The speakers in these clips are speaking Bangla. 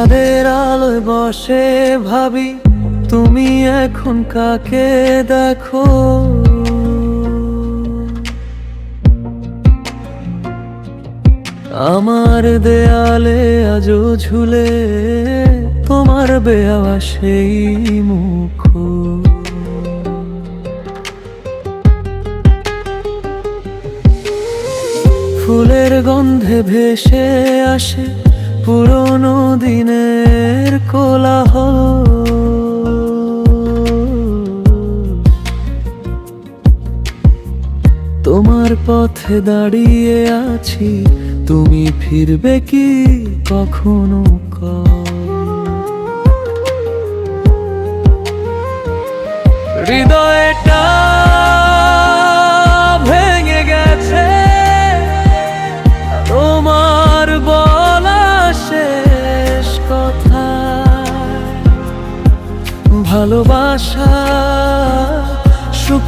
চাঁদের আলোয় বসে ভাবি, তুমি এখন কাকে দেখো? আমার দেয়ালে আজও ঝুলে তোমার বেয়াওয়া সেই মুখ। ফুলের গন্ধে ভেসে আসে পুরনো দিনের কোলাহল। তোমার পথে দাঁড়িয়ে আছি তুমি ফিরবে কি কখনো কর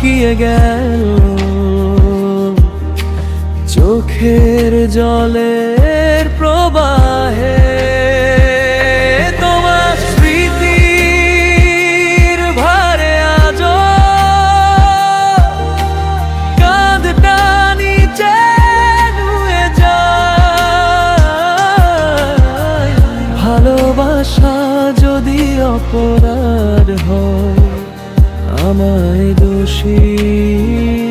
শুকিয়ে গেল। চোখের জলের প্রবাহে তোমার স্মৃতির ভারে ভালোবাসা যদি অপরাধ হয় আমায় দোষী।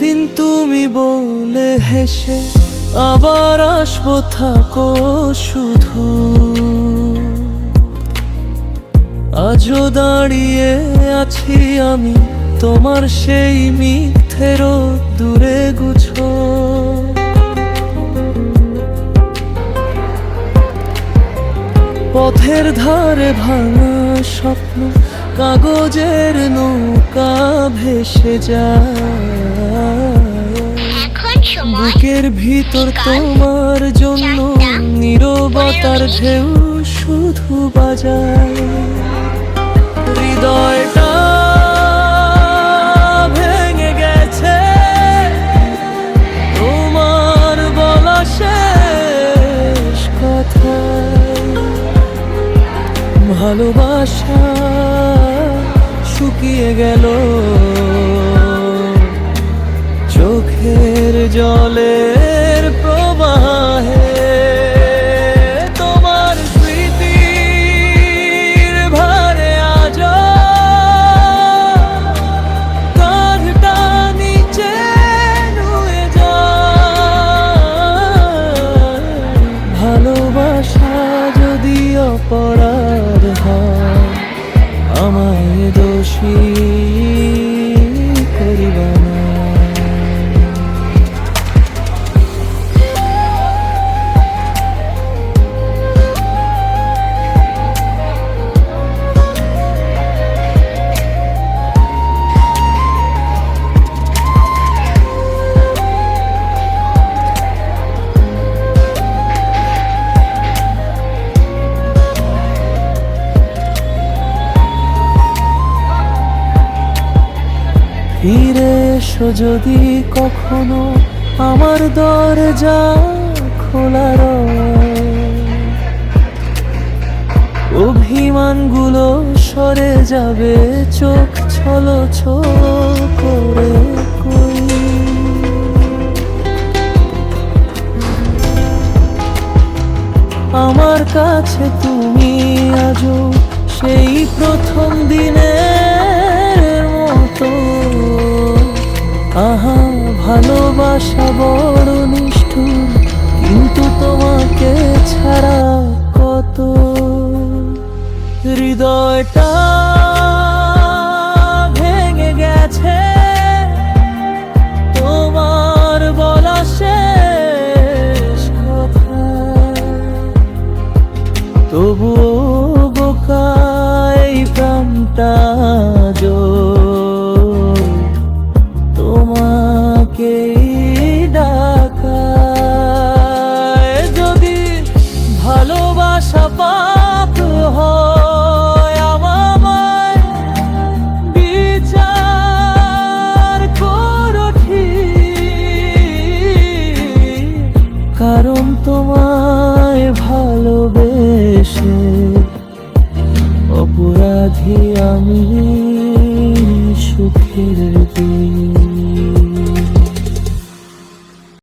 সেদিন তুমি বলে হেসে আবার আসব থাকো শুধু। আজও দাঁড়িয়ে আছি আমি, তোমার সেই মিথ্যের দূরে গুছো। পথের ধারে ভাঙা স্বপ্ন, কাগজের নৌকা ভেসে যায়। বুকের ভিতর তোমার জন্য নীরবতার ঢেউ শুধু বাজায়। হৃদয়টা ভেঙে গেছে। তোমার ভালোবাসা শুকিয়ে গেল। চোখের জলের ফিরে এসো যদি কখনো আমার দরজা খোলা রয়। অভিমানগুলো সরে যাবে, চোখ ছলো করে আমার কাছে তুমি আজও সেই প্রথম দিনের ভালোবাসা বড় নিষ্ঠুর, কিন্তু তোমাকে ছাড়া কত? হৃদয়টা ভেঙে গেছে, তোমার বলা শেষ কথা। তবু আমি সুখের দিন